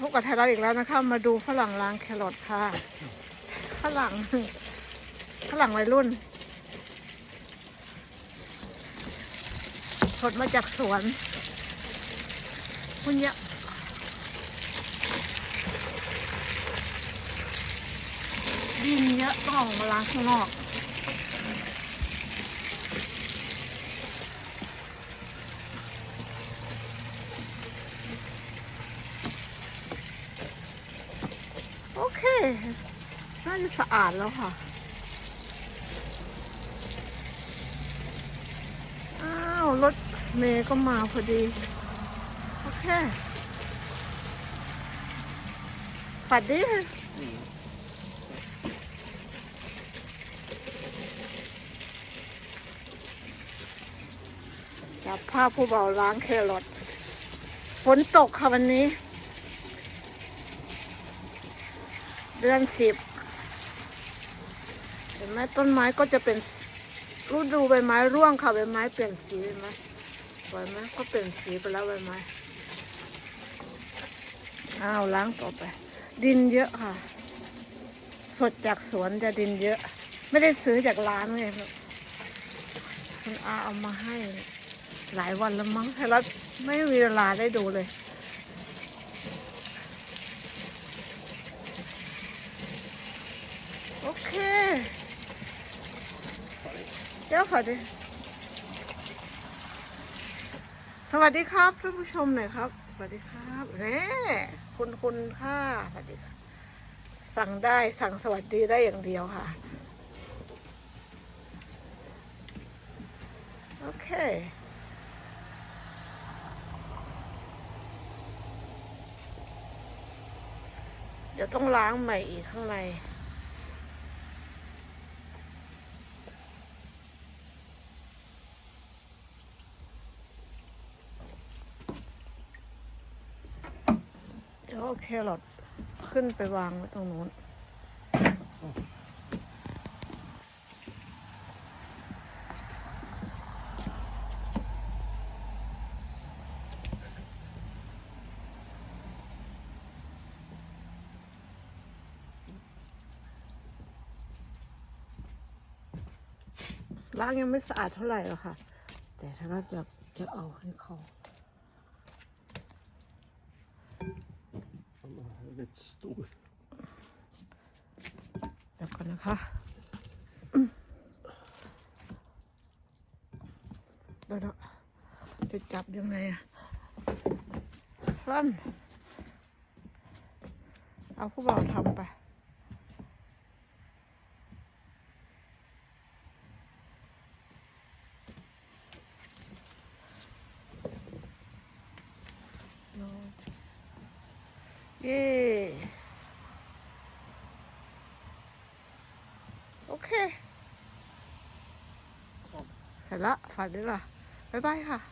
พบกับไทยรัฐอีกแล้วนะคะ มาดูฝรั่งล้างแครอทค่ะฝรั่งฝรั่งวัยรุ่นสดมาจากสวนคุณยะดินเยอะต้องออกมาล้างข้างนอก เคน่าจะสะอาดแล้วค่ะ อ้าว รถเมย์ก็มาพอดี โอเคฝัดดีจับภาพผู้เบาล้างแครอทฝนตกค่ะวันนี้ เดือนสิบเห็นไหมต้นไม้ก็จะเป็นฤดูใบไม้ร่วงค่ะใบไม้เปลี่ยนสีเห็นไหมสวยไหมก็เปลี่ยนสีไปแล้วใบไม้อ้าวล้างต่อไป ดินเยอะค่ะ สดจากสวนจะดินเยอะ ไม่ได้ซื้อจากร้านไงครับคุณอาเอามาให้ หลายวันแล้วมั้งแต่ละไม่มีเวลาได้ดูเลย โอ เค เดี๋ยวขอดิสวัสดีครับท่านผู้ชมหน่อยครับ สวัสดีครับเน่คุณคุณค่ะสวัสดีค่ะ สั่งได้สั่งสวัสดีได้อย่างเดียวค่ะ โอเคเดี๋ยวต้องล้างใหม่อีกข้างใน ดี๋ยวเอาแครอทขึ้นไปวางไว้ตรงนู้นล้างยังไม่สะอาดเท่าไหร่หรอกค่ะ แต่ถ้าเราจะจะเอาให้เขา stor. เดี๋ยวก่อนนะคะ เดี๋ยวจะจับยังไงอะสั้นเอาผู้บ่าวทำไป เย่โอเคเสร็จละฝันดีละบ๊ายบายค่ะ